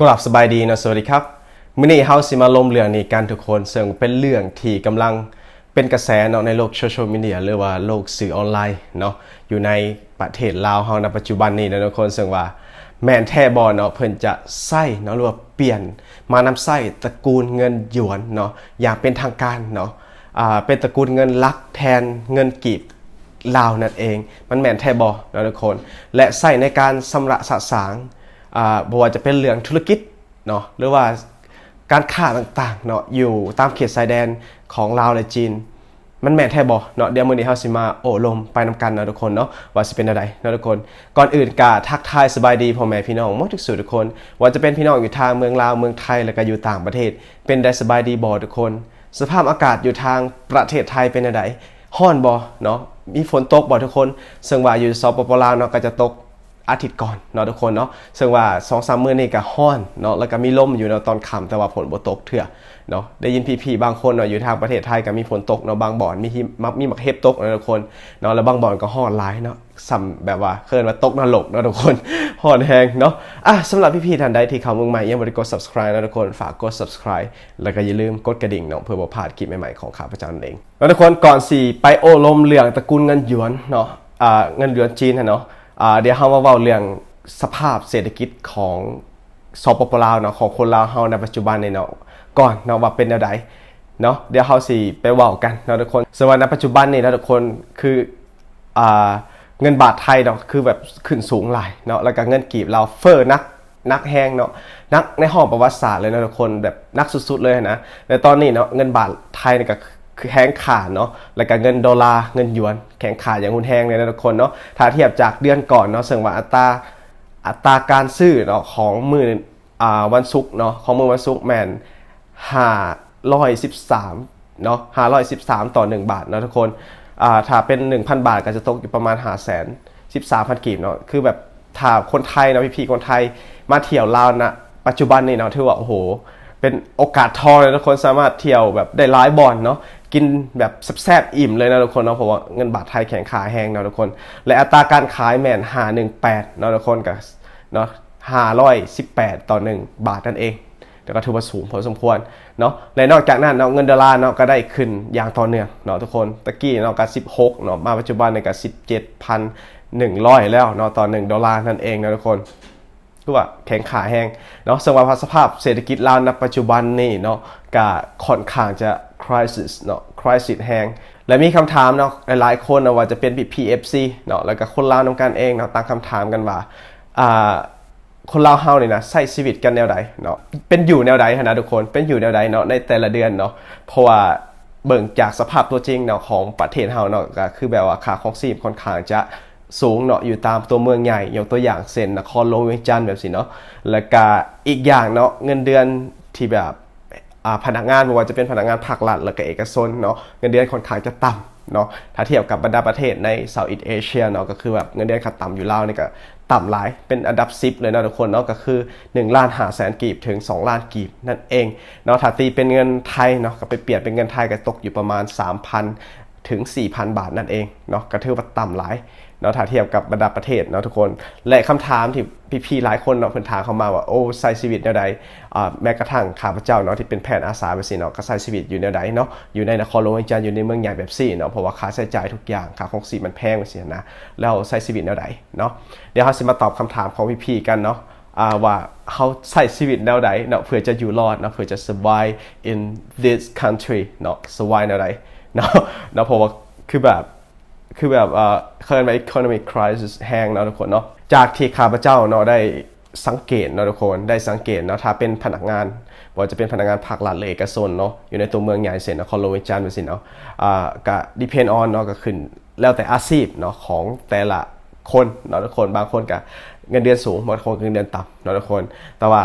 กราบสบายดีนะสวัสดีครับมื้อนี้เฮาสิมาลมเรื่องนี้กันทุกคนซึ่งเป็นเรื่องที่กำลังเป็นกระแสเนาะในโลกโซเชียลมีเดียหรือว่าโลกสื่อออนไลน์เนาะอยู่ในประเทศลาวเฮาในปัจจุบันนี้นะทุกคนซึ่งว่าแมนแท้บ่เนาะเพิ่นจะใส่เนาะหรือว่าเปลี่ยนมานำใส่ตระกูลเงินหยวนเนาะอย่างเป็นทางการเนาะอ่าเป็นตระกูลเงินลักแทนเงินกีบลาวนั่นเอง มันแม่นแท้บอนะทุกคน และใส่ในการสำระสะสาง บ่ว่าจะเป็นเรื่องธุรกิจเนาะหรือว่าการค้าต่างๆเนาะอยู่ตามเขตชายแดนของลาวและจีน มันแม่นแท้บอเนาะเดี๋ยวมื้อนี้เฮาสิมาโอ้ลมไปนำกันเนาะทุกคนเนาะว่าสิเป็นอะไรเนาะทุกคน ก่อนอื่นกะทักทายสบายดีพ่อแม่พี่น้องหมดทุกสุดทุกคน ว่าจะเป็นพี่น้องอยู่ทางเมืองลาวเมืองไทยแล้วก็อยู่ต่างประเทศ เป็นได้สบายดีบ่ทุกคน สภาพอากาศอยู่ทางประเทศไทยเป็นอะไรฮ้อนบ่เนาะมีฝนตกบ่ทุกคนซึ่งว่าอยู่สปปลาวเนาะก็จะตก อาทิตย์ก่อนเนาะทุกคนเนาะซึ่งว่า2องสามมื้อนี่ก็ฮ้อนเนาะแล้วก็มีลมอยู่เนาะตอนค่ำแต่ว่าฝนบ่ตกเถื่อเนาะได้ยินพี่ๆบางคนเนาะอยู่ทางประเทศไทยก็มีฝนตกเนาะบางบ่อนมีหิมะมีหมักเห็บตกเนาะทุกคนเนาะแล้วบางบ่อนก็ฮ้อนหลายเนาะซ้ำแบบว่าเคลื่อนว่าตกนรกเนาะทุกคนฮ้อนแฮงเนาะอะสำหรับพี่ๆท่านใดที่เข้าเมืองใหม่ยังบ่ได้กด subscribe นะทุกคนฝากกด subscribe แล้วก็อย่าลืมกดกระดิ่งเนาะเพื่อบ่พลาดคลิปใหม่ๆของข้าพเจ้านั่นเองแล้วทุกคนก่อนสิไปโอลมเรื่องตระกูลเงินหยวนเนาะอ่าเงินหยวนจีนนะเนาะ เดี๋ยวเฮามาเว้าเรื่องสภาพเศรษฐกิจของสปปลาวเนาะของคนลาวเฮาในปัจจุบันนี่เนาะก่อนเนาะว่าเป็นแนวใดเนาะเดี๋ยวเฮาสิไปเว้ากันเนาะทุกคนส่วนในปัจจุบันนี่นะทุกคนคืออ่าเงินบาทไทยเนาะคือแบบขึ้นสูงหลายเนาะแล้วก็เงินกีบเราเฟ้อนักนักแห้งเนาะนักในห้องประวัติศาสตร์เลยนะทุกคนแบบนักสุดๆเลยนะในตอนนี้เนาะเงินบาทไทยเนี่ยก็ คือแห้งขาดเนาะ แล้วก็เงินดอลลาร์เงินหยวน แข็งขาดอย่างหุนแห้งเลยนะทุกคนเนาะ ถ้าเทียบจากเดือนก่อนเนาะซึ่งว่าอัตราอัตราการซื้อเนาะของมืออ่าวันศุกร์เนาะของมือวันศุกร์แมน513เนาะ513ต่อ1บาทเนาะทุกคน อ่าถ้าเป็น1,000บาทก็จะตกอยู่ประมาณ5 0 0 0 0 13,000กีบเนาะ คือแบบถ้าคนไทยนะพี่ๆคนไทยมาเที่ยวลาวนะปัจจุบันนี่เนาะถือว่าโอ้โหเป็นโอกาสทองเลยทุกคนสามารถเที่ยวแบบได้หลายบอลเนาะ กินแบบแซ่บๆอิ่มเลยนะทุกคนเนาะเพราะว่าเงินบาทไทยแข็งขาแห้งนะทุกคน และอัตราการขายแมนหา18เนะทุกคนกับเนาะ518ต่อ1บาทนั่นเองแต่ก็ถือว่าสูงพอสมควรเนาะและนอกจากนั้นเนาะเงินดอลลาร์เนาะก็ได้ขึ้นอย่างต่อเนื่องเนาะทุกคนตะกี้เนาะก็16เนาะมาปัจจุบันเนี่ยก็17,100แล้วเนาะต่อ1ดอลลาร์นั่นเองนะทุกคน คือว่าแข็งขาแห้งเนาะสภาพสภาพเศรษฐกิจลาวณปัจจุบันนี่เนาะก็ค่อนข้างจะ crisis เนาะ crisis แห้งและมีคำถามเนาะหลายๆคนนะว่าจะเป็น PFC เนาะแล้วก็คนลาวนำกันเองเนาะตั้งคำถามกันว่าอ่าคนลาวเฮานี่นะใช้ชีวิตกันแนวใดเนาะเป็นอยู่แนวใดนนะทุกคนเป็นอยู่แนวใดเนาะในแต่ละเดือนเนาะเพราะว่าเบิ่งจากสภาพตัวจริงเนาะของประเทศเฮาเนาะก็คือแบบว่าค่าของชีพค่อนข้างจะ สูงเนาะอยู่ตามตัวเมืองใหญ่ยกตัวอย่างเช่นนครหลวงเวียงจันทน์แบบสิเนาะแล้วก็อีกอย่างเนาะเงินเดือนที่แบบอาพนักงานไม่ว่าจะเป็นพนักงานภาครัฐแล้วก็เอกชนเนาะเงินเดือนค่อนข้างจะต่ำเนาะถ้าเทียบกับบรรดาประเทศในเซาท์อีสเอเชียเนาะก็คือแบบเงินเดือนขั้นต่ำอยู่แลาวนี่ก็ต่ำหลายเป็นอันดับ10เลยนะทุกคนเนาะก็คือ1ล้าน5แสนกีบถึง 2 ล้านกีบนั่นเองเนาะถ้าตีเป็นเงินไทยเนาะก็ไปเปลี่ยนเป็นเงินไทยก็ตกอยู่ประมาณ 3,000 ถึง 4,000 บาทนั่นเองเนาะก็ถือว่าต่ำหลายเนาะถ้าเทียบกับบรรดาประเทศเนาะทุกคน และคำถามที่พี่ๆหลายคนเนาะเพิ่นถามเข้ามาว่าโอ้ใช้ชีวิตแนวใดอ่าแม้กระทั่งข้าพเจ้าเนาะที่เป็นแพทย์อาสาแบบนี้เนาะก็ใช้ชีวิตอยู่แนวใดเนาะอยู่ในนครหลวงจันทน์อยู่ในเมืองใหญ่แบบซี่เนาะเพราะว่าค่าใช้จ่ายทุกอย่างค่าของชีมันแพงไปสียนะแล้วใช้ชีวิตแนวใดเนาะเดี๋ยวเราสิมาตอบคำถามของพี่ๆกันเนาะอ่าว่าเขาใช้ชีวิตแนวใดเนาะเพื่อจะอยู่รอดเนาะเพื่อจะ survive in this country เนาะ survive แนวใด เนาะเนาะเพราะว่าคือแบบคือแบบเอ่อเคยมา economic crisis แห้งเนาะทุกคนเนาะจากที่ข้าพเจ้าเนาะได้สังเกตเนาะทุกคนได้สังเกตเนาะถ้าเป็นพนักงานบ่ว่าจะเป็นพนักงานภาครัฐหรือเอกชนเนาะอยู่ในตัวเมืองใหญ่เช่นนครหลวงเวจันทน์ไปสิเนาะอ่าก็ depend on เนาะก็ขึ้นแล้วแต่อาชีพเนาะของแต่ละคนเนาะทุกคนบางคนก็เงินเดือนสูงบางคนเงินเดือนต่ำเนาะทุกคน แต่ว่า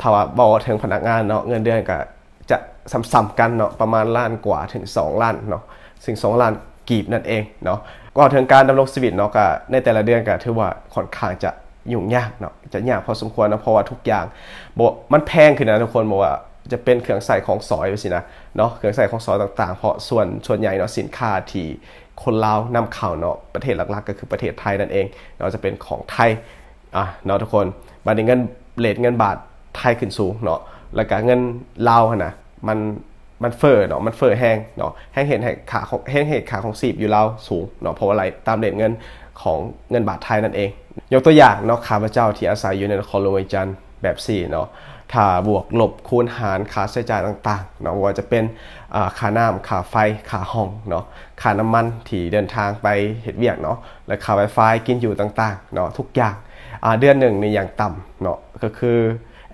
ถ้าว่าบอกว่ถึงพนักงานเนาะเงินเดือนก็ จะซ้ำๆกันเนาะประมาณล้านกว่าถึง 2 ล้านเนาะซึ่ง2 ล้านกีบนั่นเองเนาะก่อนถึงการดำรงชีวิตเนาะก็ในแต่ละเดือนก็ถือว่าค่อนข้างจะยุ่งยากเนาะจะยากพอสมควรนะเพราะว่าทุกอย่างบอกมันแพงขึ้นนะทุกคนบอกว่าจะเป็นเครื่องใส่ของสอยไปสินะเนาะเครื่องใส่ของสอยต่างๆ เพราะส่วนส่วนใหญ่เนาะสินค้าที่คนลาวนำเข้าเนาะประเทศหลักๆ ก็คือประเทศไทยนั่นเองเนาะจะเป็นของไทยอะเนาะทุกคนบัดนี้เงินเลทเงินบาทไทยขึ้นสูงเนาะ แล้วก็เงินลาวหั่นนะมันมันเฟ้อเนาะมันเฟ้อแห้งเนาะแห้งเห็นขาของแห้งเห็นขาของสีบอยู่ลาวสูงเนาะเพราะอะไรตามเรทเงินของเงินบาทไทยนั่นเอง ยกตัวอย่างเนาะข้าพเจ้าที่อาศัยอยู่ในนครหลวงเวียงจันทร์แบบ4เนาะถ้าบวกลบคูณหารค่าใช้จ่ายต่างๆเนาะว่าจะเป็นอ่าค่าน้ำค่าไฟค่าห้องเนาะค่าน้ำมันที่เดินทางไปเฮ็ดเวียกเนาะและค่า Wi-Fi กินอยู่ต่างๆเนาะทุกอย่างเดือนหนึ่งในอย่างต่ำเนาะก็คือ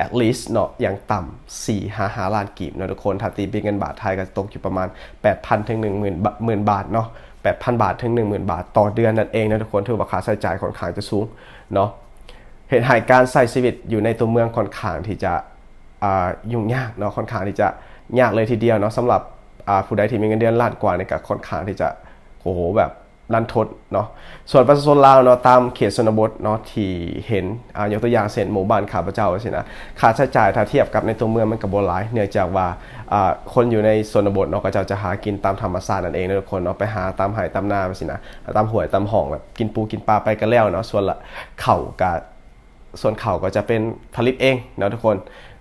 at least เนาะอย่างต่ำ4 5 5ล้านกีบเนาะทุกคนถ้าตีเป็นเงินบาทไทยก็ตกอยู่ประมาณ 8,000 ถึง 10,000บาทหมื่นบาทเนาะ8,000 บาทถึง 10,000 บาท ต่อเดือนนั่นเองนะทุกคนถือว่าค่าใช้จ่ายค่อนข้างจะสูงเนาะเหตุให้การใช้ชีวิตอยู่ในตัวเมืองค่อนข้างที่จะยุ่งยากเนาะค่อนข้างที่จะยากเลยทีเดียวเนาะสำหรับผู้ใดที่มีเงินเดือนล้านกว่าเนี่ยก็ค่อนข้างที่จะโอ้โหแบบ รันทดเนาะส่วนประชาชนลาวเนาะตามเขตชนบทเนาะที่เห็นอ่ายกตัวอย่างเช่นหมู่บ้านข้าพเจ้าสินะค่าใช้จ่ายถ้าเทียบกับในตัวเมืองมันก็บ่หลาย เนื่องจากว่าอ่าคนอยู่ในชนบทเนาะก็จะจะหากินตามธรรมชาตินั่นเองนะทุกคนเนาะไปหาตามไห่ตามนาไปสินะตามหวยตามห้องแบบกินปูกินปลาไปกันแล้วเนาะส่วนละเข่ากับส่วนเข่าก็จะเป็นผลิตเองเนาะทุกคน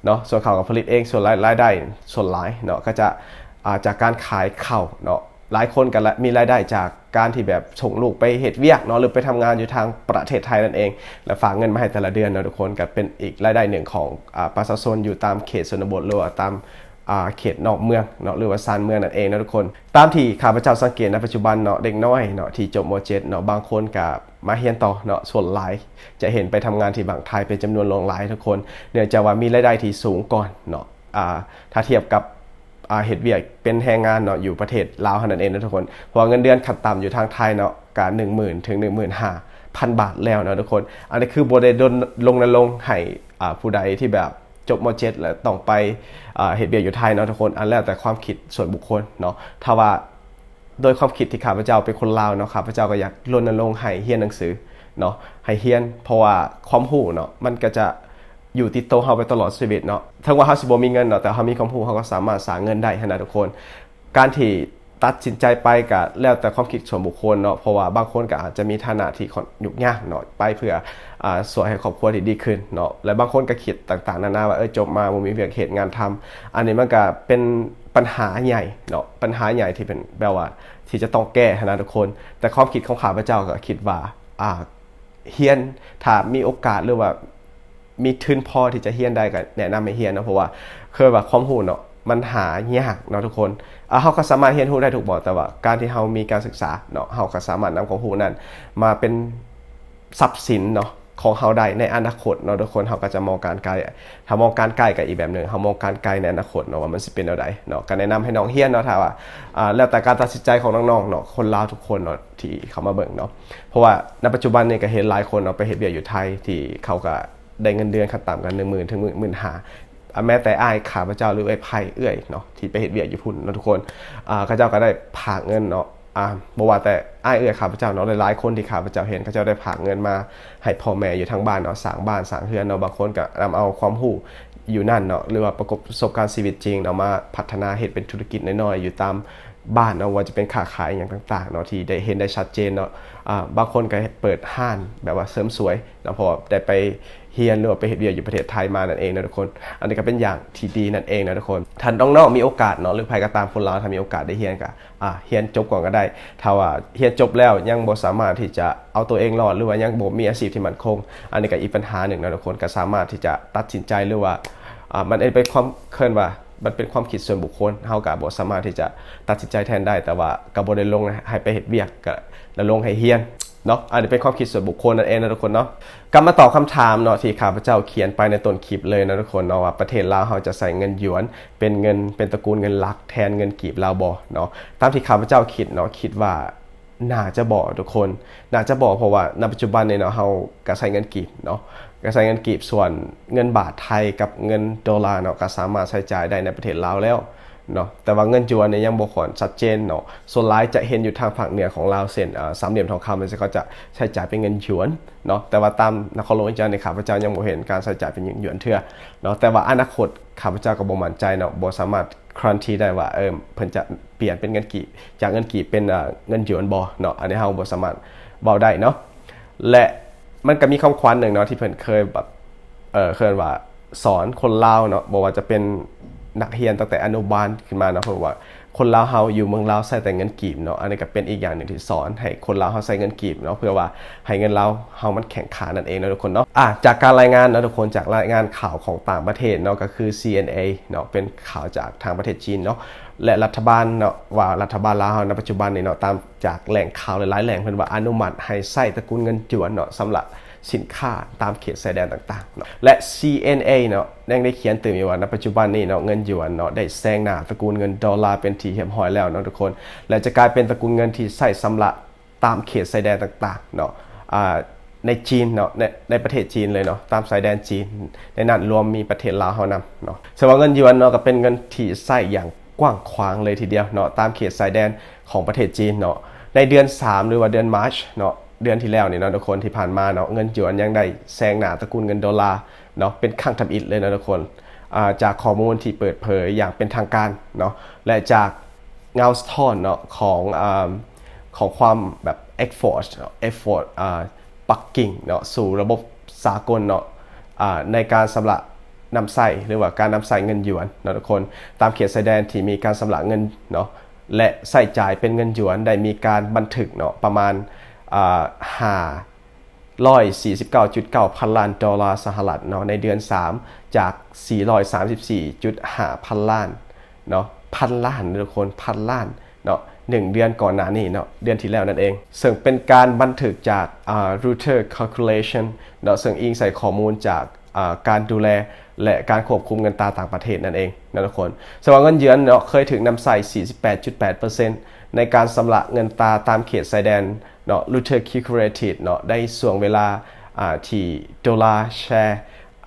เนาะส่วนเข่าก็ผลิตเองส่วนรายได้ส่วนหลายเนาะก็จะอ่าจากการขายเข่าเนาะ หลายคนกันละมีรายได้จากการที่แบบส่งลูกไปเหตุเวียกเนาะหรือไปทำงานอยู่ทางประเทศไทยนั่นเอง แล้วฝากเงินมาให้แต่ละเดือนเนาะทุกคนก็เป็นอีกรายได้หนึ่งของอ่าประชาชนอยู่ตามเขตชนบทหรือว่าตามอาเขตนอกเมืองเนาะหรือว่าซานเมืองนั่นเองนะทุกคน ตามที่ข้าพเจ้าสังเกตในปัจจุบันเนาะเด็กน้อยเนาะที่จบม .7 เนาะบางคนกับมาเรียนต่อเนาะส่วนหลาย จะเห็นไปทำงานที่บางไทยเป็นจำนวนหลายทุกคน เนื่องจากว่ามีรายได้ที่สูงก่อนเนาะอาถ้าเทียบกับ เฮ็ดเวียกเป็นแรงงานเนาะอยู่ประเทศลาวนั้นเองนะทุกคนเพราะเงินเดือนขั้นต่ำอยู่ทางไทยเนาะก็10,000ถึง15,000พันบาทแล้วนะทุกคน อันนี้คือบ่ได้ดนลงนรงให้ผู้ใดที่แบบจบม .7 แล้วต้องไปเหตุเบียอยู่ไทยเนาะทุกคน อันแล้วแต่ความคิดส่วนบุคคลเนาะถ้าว่าโดยความคิดที่ข้าพเจ้าเป็นคนลาวเนาะข้าพเจ้าก็อยากรณรงค์ให้เฮียนหนังสือเนาะให้เฮียน เพราะว่าความรู้เนาะมันก็จะ อยู่ติดตัวเฮาไปตลอดชีวิตเนาะทั้งว่าเฮาสิบ่มีเงินเนาะแต่เฮามีความรู้เฮาก็สามารถสร้างเงินได้หั้นนะทุกคน การที่ตัดสินใจไปก็แล้วแต่ความคิดส่วนบุคคลเนาะเพราะว่าบางคนก็อาจจะมีฐานะที่ค่อนยุ่งยากเนาะไปเพื่ออ่าสวยให้ครอบครัวที่ดีขึ้นเนาะและบางคนก็คิดต่างๆนานาว่าเออจบมาบ่มีเวียกเหตุงานทำอันนี้มันก็เป็นปัญหาใหญ่เนาะปัญหาใหญ่ที่เป็นแบบว่าที่จะต้องแก้หั้นนะทุกคน แต่ความคิดของข้าพเจ้าก็คิดว่าอ่าเฮียนถ้ามีโอกาสหรือว่า มีทุนพอที่จะเฮียนได้ก็แนะนำให้เฮียนนะเพราะว่าคือว่าความรู้เนาะมันหายากเนาะทุกคนอะเฮาก็สามารถเฮียนรู้ได้ทุกบ่แต่ว่าการที่เฮามีการศึกษาเนาะเฮาก็สามารถนำความรู้นั้น มาเป็นทรัพย์สินเนาะของเฮาได้ในอนาคตเนาะทุกคนเฮาก็จะมองการไกลถ้ามองการไกลก็อีกแบบหนึงเฮามองการไกลในอนาคตเนาะว่ามันสิเป็นแนวใดเนาะก็แนะนำให้น้องเฮียนเนาะถ้าว่าอ่าแล้วแต่การตัดสินใจของน้องๆเนาะคนลาวทุกคนเนาะที่เขามาเบิ่งเนาะเพราะว่าในปัจจุบันเนี่ยก็เห็นหลายคนเนาะไปเฮ็ดเวียอยู่ไทยที่เขาก็ ได้เงินเดือนขั้นต่ำกันหนึ่งหมื่นถึงหมื่นหาแม้แต่อ้ายขาพระเจ้าหรือไอ้ไพ่เอื้อยเนาะที่ไปเห็ดเบียกอยู่พุ่นนะทุกคนข้าเจ้าก็ได้ผ่าเงินเนาะอ่าบว่าแต่อ้ายเอื้อยขาพระเจ้าเนาะหลายๆคนที่ขาพระเจ้าเห็นข้าเจ้าได้ผ่าเงินมาให้พ่อแม่อยู่ทางบ้านเนาะสร้างบ้านสร้างเรือนเนาะบางคนก็นำเอาความรู้อยู่นั่นเนาะหรือว่าประกบประสบการณ์ชีวิตจริงเนาะมาพัฒนาเหตุเป็นธุรกิจน้อยๆอยู่ตาม บ้านเนาะว่าจะเป็นค้าขายอย่างต่างๆเนาะที่ได้เห็นได้ชัดเจนเนาะบางคนก็เปิดห้านแบบว่าเสริมสวยนะพอได้ไปเฮียนหรือไปเฮ็ดเวียอยู่ประเทศไทยมานั่นเองนะทุกคน อันนี้ก็เป็นอย่างที่ดีนั่นเองนะทุกคนท่านน้องๆมีโอกาสเนาะหรือใครก็ตามคนลาวถ้ามีโอกาสได้เฮียนก็อ่าเฮียนจบก่อนก็ได้ถ้าว่าเฮียนจบแล้วยังบ่สามารถที่จะเอาตัวเองรอดหรือว่ายังบ่มีอาชีพที่มั่นคง อันนี้ก็อีกปัญหาหนึ่งนะทุกคนก็สามารถที่จะตัดสินใจหรือว่าอ่ามันเป็นความเคลื่อนว่า มันเป็นความคิดส่วนบุคคลเฮาก็บ่สามารถที่จะตัดสินใจแทนได้ แต่ว่าก็บ่ได้ลงให้ไปเฮ็ดเวียกก็แล้วลงให้เฮียนเนาะอันนี้เป็นความคิดส่วนบุคคลนั่นเองนะทุกคนเนาะกลับมาตอบคำถามเนาะที่ข้าพเจ้าเขียนไปในต้นคลิปเลยนะทุกคนเนาะว่าประเทศลาวเขาจะใส่เงินหยวน เป็นเงินเป็นตระกูลเงินหลักแทนเงินกีบลาวบอเนาะตามที่ข้าพเจ้าคิดเนาะคิดว่าน่าจะบอกทุกคน น่าจะบอกเพราะว่าในปัจจุบันเนี่ยเนาะเราก็ใช้เงินกีบเนาะ ก็ใช้เงินกีบส่วนเงินบาทไทยกับเงินดอลลาร์เนาะก็สามารถใช้จ่ายได้ในประเทศลาวแล้วเนาะแต่ว่าเงินจวนเนี่ยยังบ่อนชัดเจนเนาะส่วนหลายจะเห็นอยู่ทางภาคเหนือของลาวเส้นสามเหลี่ยมทองคำมันจะเขาจะใช้จ่ายเป็นเงินหยวนเนาะแต่ว่าตามนครหลวงอีจันทร์ในข้าพเจ้ายังบ่เห็นการใช้จ่ายเป็นเงินหยวนเทื่อเนาะแต่ว่าอนาคตข้าพเจ้าก็บ่มั่นใจเนาะบ่สามารถครันทีได้ว่าเออเพิ่นจะเปลี่ยนเป็นเงินกีบจากเงินกีบเป็นเงินหยวนบ่เนาะอันนี้เฮาบ่สามารถเว้าได้เนาะและ มันก็มีคำขวัญหนึ่งเนาะที่เพิ่นเคยแบบเออเคยว่าสอนคนลาวเนาะบอกว่าจะเป็นนักเรียนตั้งแต่อนุบาลขึ้นมาเนาะเพราะว่าคนลาวเฮาอยู่เมืองลาวใส่แต่เงินกีบเนาะอันนี้ก็เป็นอีกอย่างหนึ่งที่สอนให้คนลาวเฮาใส่เงินกีบเนาะเพื่อว่าให้เงินลาวเฮามันแข็งขานั่นเองนะทุกคนเนาะอะจากการรายงานเนาะทุกคนจากรายงานข่าวของต่างประเทศเนาะก็คือ CNA เนาะเป็นข่าวจากทางประเทศจีนเนาะ และรัฐบาลเนาะว่ารัฐบาลลาวในปัจจุบันนี่เนาะตามจากแหล่งข่าวหลายๆแหล่งเพิ่นว่าอนุมัติให้ใส่ตระกูลเงินจวนเนาะสำหรับสินค้าตามเขตชายแดนต่างๆเนาะและ CNA เนาะยังได้เขียนเตือนว้ว่าในปัจจุบันนี้เนาะเงินหยวนเนาะได้แซงหน้าตระกูลเงินดอลลาร์เป็นที่เรียบร้อยแล้วเนาะทุกคน และจะกลายเป็นตระกูลเงินที่ใส่สำหรับตามเขตชายแดนต่างๆเนาะอ่าในจีนเนาะในในประเทศจีนเลยเนาะตามสายแดนจีนในนั้นรวมมีประเทศลาวเฮานำเนาะส่วนว่าเงินหยวนเนาะก็เป็นเงินที่ใส่อย่าง กว้างขวางเลยทีเดียวเนาะตามเขตชายแดนของประเทศจีนเนาะในเดือน 3 หรือว่าเดือนมาร์ชเนาะเดือนที่แล้วนี่เนาะทุกคนที่ผ่านมาเนาะเงินหยวนยังได้แซงหน้าตระกูลเงินดอลลาร์เนาะเป็นข้างทำอิฐเลยนะทุกคนจากข้อมูลที่เปิดเผยอย่างเป็นทางการเนาะและจากเงาสะท้อนเนาะของอของความแบบ effort เนาะ effort อ่าปักกิ่งเนาะสู่ระบบสากลเนาะในการสำหรับ นำใส่หรือว่าการนำใส่เงินหยวนเนะทุกคนตามเขตชายแดนที่มีการสำระเงินเนาะและใส่จ่ายเป็นเงินหยวนได้มีการบันทึกเนาะประมาณอ่าห้าร้อยสี่สิบเก้าจุดเก้าพันล้านดอลลาร์สหรัฐเนาะในเดือน 3 จาก 434.5 พันล้านเนาะพันล้านนะทุกคนพันล้านเนาะหนึ่งเดือนก่อนหน้านี้เนาะเดือนที่แล้วนั่นเอง ซึ่งเป็นการบันทึกจากอ่า router calculation เนาะซึ่งอิงใส่ข้อมูลจากอ่าการดูแล และการควบคุมเงินตราต่างประเทศนั่นเองนะทุกคนสำหรับเงินเยือนเนาะเคยถึงนำใส่ 48.8%ในการสำระเงินตราตามเขตชายแดนเนาะ Luther Calculated เนาะได้ส่วงเวลาอ่าที่ดอลลาร์แชร์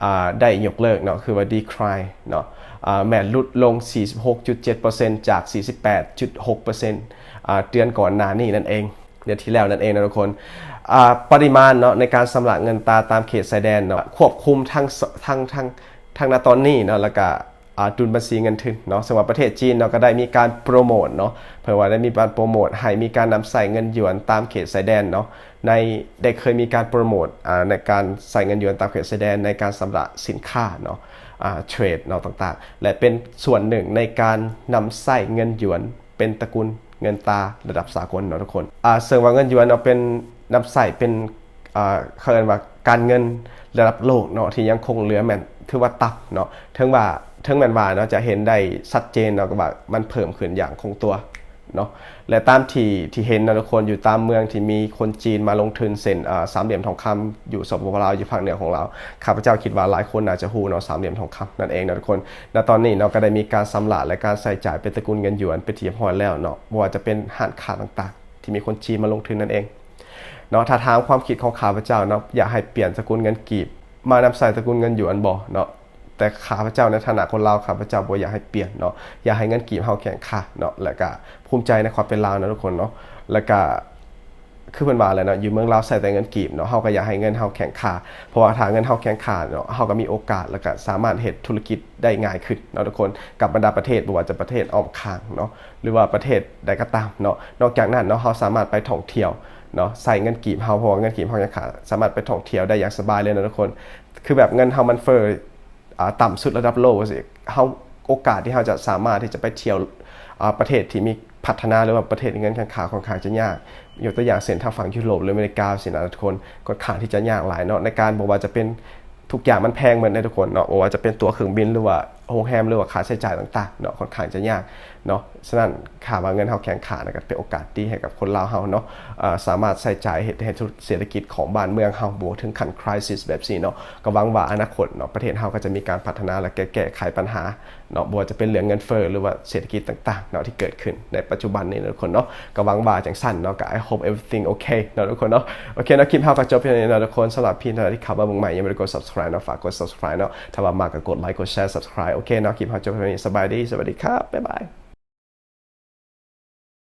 อ่าได้ยกเลิกเนาะคือว่า decline เนาะอ่าแม้ลดลง 46.7%จาก 48.6%อ่าเดือนก่อนหน้านี้นั่นเองเดือนที่แล้วนั่นเองนะทุกคนอ่าปริมาณเนาะในการสำระเงินตาตามเขตชายแดนเนาะควบคุมทั้งทั้งทั้ง ทั้งณตอนนี้เนาะแล้วก็ดุลบัญชีเงินทุนเนาะสำหรับประเทศจีนเนาะก็ได้มีการโปรโมทเนาะเพื่อว่าได้มีการโปรโมทให้มีการนำใส่เงินหยวนตามเขตชายแดนเนาะในได้เคยมีการโปรโมทในการใส่เงินหยวนตามเขตชายแดนในการสำระสินค้าเนาะเทรดเนาะต่างๆ และเป็นส่วนหนึ่งในการนำใส่เงินหยวนเป็นตระกูลเงินตาระดับสากลเนาะทุกคนเสริมว่าเงินหยวนเนาะเป็นนำใส่เป็นเขาเรียกว่าการเงินระดับโลกเนาะที่ยังคงเหลือแม่น ถือว่าต่ำเนาะถึงว่าถึงแม่นว่าเนาะจะเห็นได้ชัดเจนเนาะก็ว่ามันเพิ่มขึ้นอย่างคงตัวเนาะและตามที่ที่เห็นนะทุกคนอยู่ตามเมืองที่มีคนจีนมาลงทุนเซ็นสามเหลี่ยมทองคำอยู่สปปลาวอยู่ภาคเหนือของเราข้าพเจ้าคิดว่าหลายคนอาจจะฮู้เนาะสามเหลี่ยมทองคำนั่นเองนะทุกคนณตอนนี้เนาะก็ได้มีการสำระและการใส่จ่ายเป็นตระกูลเงินหยวนไปนที่เรียบร้อยแล้วเนาะว่าจะเป็นห้างค้าต่างๆ ที่มีคนจีนมาลงทุนนั่นเองเนาะถ้าถามความคิดของข้าพเจ้าเนาะอยากให้เปลี่ยนสกุลเงินกีบ มานำใส่สกุลเงินหยวนบ่เนาะแต่ข้าพเจ้าในฐานะคนลาวข้าพเจ้าบ่อยากให้เปลี่ยนเนาะอยากให้เงินกีบเฮาแข็งค่าเนาะแล้วก็ภูมิใจในความเป็นลาวนะทุกคนเนาะแล้วก็คือเพิ่นว่าแหละเนาะอยู่เมืองลาวใส่แต่เงินกีบเนาะเฮาก็อยากให้เงินเฮาแข็งค่าเพราะว่าถ้าเงินเฮาแข็งค่าเนาะเฮาก็มีโอกาสแล้วก็สามารถเฮ็ดธุรกิจได้ง่ายขึ้นเนาะทุกคนกับบรรดาประเทศบ่ว่าจะประเทศอ้อมข้างเนาะหรือว่าประเทศใดก็ตามเนาะนอกจากนั้นเนาะเฮาสามารถไปท่องเที่ยว เนาะใส่เงินกีบเฮาเพราะเงินกีบเฮาแข็งค่าสามารถไปท่องเที่ยวได้อย่างสบายเลยนะทุกคน คือแบบเงินเฮามันเฟ้ออ่าต่ำสุดระดับโลกสิเฮาโอกาสที่เฮาจะสามารถที่จะไปเที่ยวประเทศที่มีพัฒนาหรือว่าประเทศเงินการค้าค่อนข้างจะยาก ยกตัวอย่างเช่นทางฝั่งยุโรปหรืออเมริกาสินะทุกคนค่อนขาที่จะยากหลายเนาะในการบอกว่าจะเป็นทุกอย่างมันแพงเหมือนในทุกคนเนาะบอกว่าจะเป็นตั๋วเครื่องบินหรือว่าโรงแรมหรือว่าค่าใช้จ่ายต่างๆเนาะค่อนข้างจะยาก เนาะฉะนั้นข่าว่าเงินเฮาแข็งขานะครับเป็นโอกาสดีให้กับคนลาวเฮาเนาะอ่าสามารถใช้จ่ายเหตุให้เศรษฐกิจของบ้านเมืองเฮาบวถึงขั้นคริสแบบนี้เนาะก็หวังว่าอนาคตเนาะประเทศเฮาก็จะมีการพัฒนาและแก้แก้ไขปัญหาเนาะบ่ว่าจะเป็นเรื่องเงินเฟ้อหรือว่าเศรษฐกิจต่างๆเนาะที่เกิดขึ้นในปัจจุบันนี้นะทุกคนเนาะก็หวังว่าจังสั้นเนาะก็ I hope everything okay เนาะทุกคนเนาะโอเคเนาะคลิปเฮาก็จบเพียงนี้เนาะทุกคนสำหรับพี่ที่เข้ามาเบิ่งใหม่ยังไม่ได้กด subscribe เนาะฝากกด subscribe เนาะถ้าว่ามากก็กดไลค์กดแชร์ subscribe โอเคเนาะคลิปเฮาจบเพียงนี้สบายดีสวัสดีครับบ๊ายบาย